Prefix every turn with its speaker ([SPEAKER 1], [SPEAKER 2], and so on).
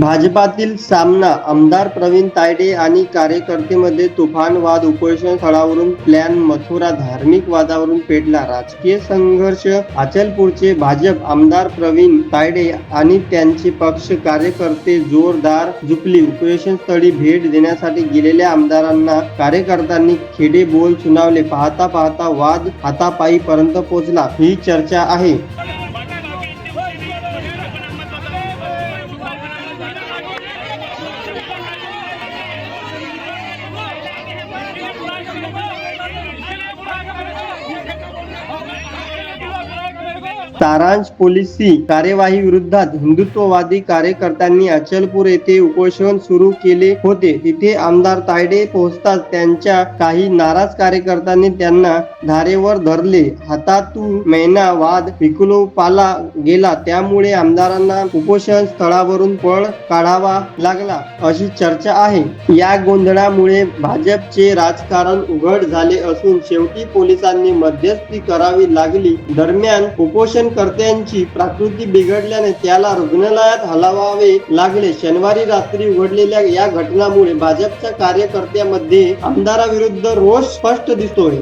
[SPEAKER 1] भाजपातील सामना आमदार प्रवीण तायडे आणि कार्यकर्तेमध्ये तुफान वाद उपोषण स्थळावरून प्लॅन मथुरा धार्मिक वादावरून पेटला राजकीय संघर्ष. अचलपूरचे भाजप आमदार प्रवीण तायडे आणि त्यांचे पक्ष कार्यकर्ते जोरदार जुपली उपोषण स्थळी भेट देण्यासाठी गेलेल्या आमदारांना कार्यकर्त्यांनी खेडे बोल सुनावले पाहता पाहता वाद हातापायी पर्यंत पोहोचला ही चर्चा आहे. सारांश पोलिसी कार्यवाही विरोधात हिंदुत्ववादी कार्यकर्त्यांनी अचलपूर येथे उपोषण सुरू केले होते. तिथे आमदार तायडे पोहोचताच त्यांच्या काही नाराज कार्यकर्त्यांनी त्यांना धारेवर धरले. हातातून मैना वाद विकुलोपाला गेला. त्यामुळे आमदारांना उपोषण स्थळावरून पळ काढावा लागला अशी चर्चा आहे. या गोंधळामुळे भाजपचे राजकारण उघड झाले असून शेवटी पोलिसांनी मध्यस्थी करावी लागली. दरम्यान कर्त्यांची प्रकृती बिघडल्याने त्याला रुग्णालयात हलवावे लागले. शनिवारी रात्री उघडलेल्या या घटनामुळे भाजपच्या कार्यकर्त्यामध्ये आमदाराविरुद्ध रोष स्पष्ट दिसतोय.